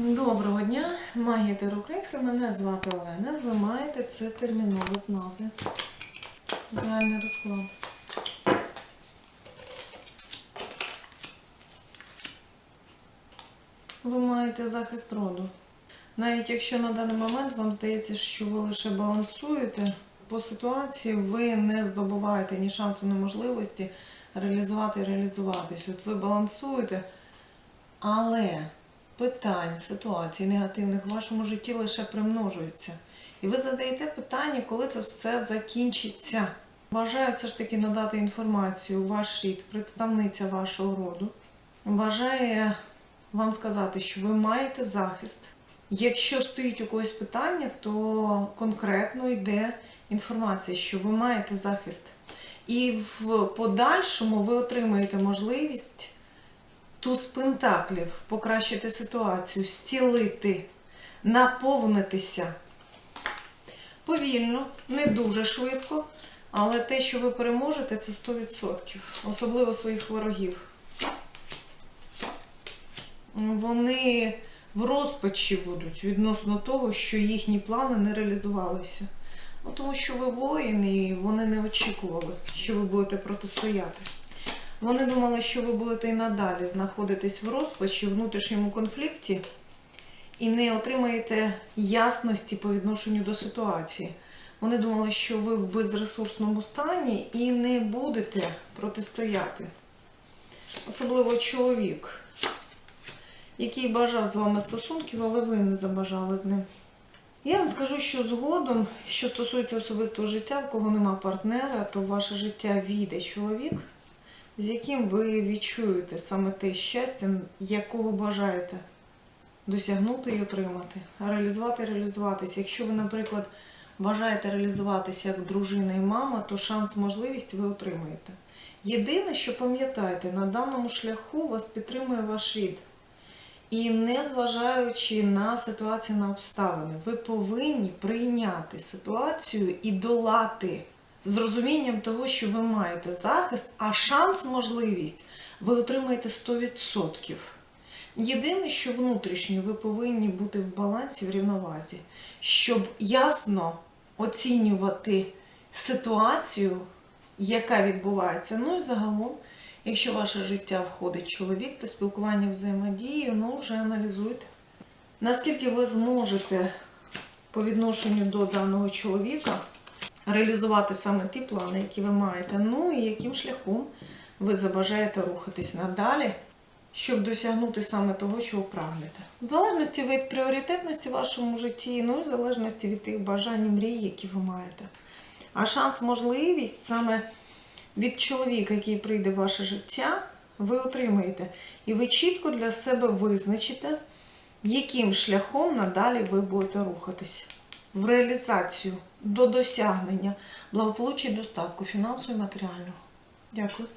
Доброго дня, магія Українська, мене звати Олена. Ви маєте це терміново знати. Загальний розклад. Ви маєте захист роду. Навіть якщо на даний момент вам здається, що ви лише балансуєте по ситуації, ви не здобуваєте ні шансу, ні можливості реалізувати і реалізуватись. От ви балансуєте, але питань, ситуацій негативних в вашому житті лише примножуються. І ви задаєте питання, коли це все закінчиться. Бажаю все ж таки надати інформацію ваш рід, представниця вашого роду. Бажає вам сказати, що ви маєте захист. Якщо стоїть у когось питання, то конкретно йде інформація, що ви маєте захист. І в подальшому ви отримаєте можливість туз пентаклів покращити ситуацію, зцілити, наповнитися. Повільно, не дуже швидко, але те, що ви переможете, це 100%. Особливо своїх ворогів. Вони в розпачі будуть відносно того, що їхні плани не реалізувалися. Ну, тому що ви воїни, і вони не очікували, що ви будете протистояти. Вони думали, що ви будете і надалі знаходитись в розпачі, внутрішньому конфлікті і не отримаєте ясності по відношенню до ситуації. Вони думали, що ви в безресурсному стані і не будете протистояти. Особливо чоловік, який бажав з вами стосунків, але ви не забажали з ним. Я вам скажу, що згодом, що стосується особистого життя, в кого нема партнера, то ваше життя війде чоловік, з яким ви відчуєте саме те щастя, якого бажаєте досягнути і отримати, реалізувати реалізуватися. Якщо ви, наприклад, бажаєте реалізуватися як дружина і мама, то шанс, можливість ви отримаєте. Єдине, що пам'ятайте, на даному шляху вас підтримує ваш рід. І не зважаючи на ситуацію на обставини, ви повинні прийняти ситуацію і долати з розумінням того, що ви маєте захист, а шанс, можливість ви отримаєте 100%. Єдине, що внутрішньо ви повинні бути в балансі, в рівновазі, щоб ясно оцінювати ситуацію, яка відбувається. Ну і загалом, якщо ваше життя входить чоловік, то спілкування взаємодії, ну вже аналізуйте. Наскільки ви зможете по відношенню до даного чоловіка реалізувати саме ті плани, які ви маєте, ну і яким шляхом ви забажаєте рухатись надалі, щоб досягнути саме того, чого прагнете. В залежності від пріоритетності в вашому житті, ну і в залежності від тих бажань і мрій, які ви маєте. А шанс, можливість саме від чоловіка, який прийде в ваше життя, ви отримаєте. І ви чітко для себе визначите, яким шляхом надалі ви будете рухатись в реалізацію до досягнення благополуччя і достатку фінансово і матеріального. Дякую.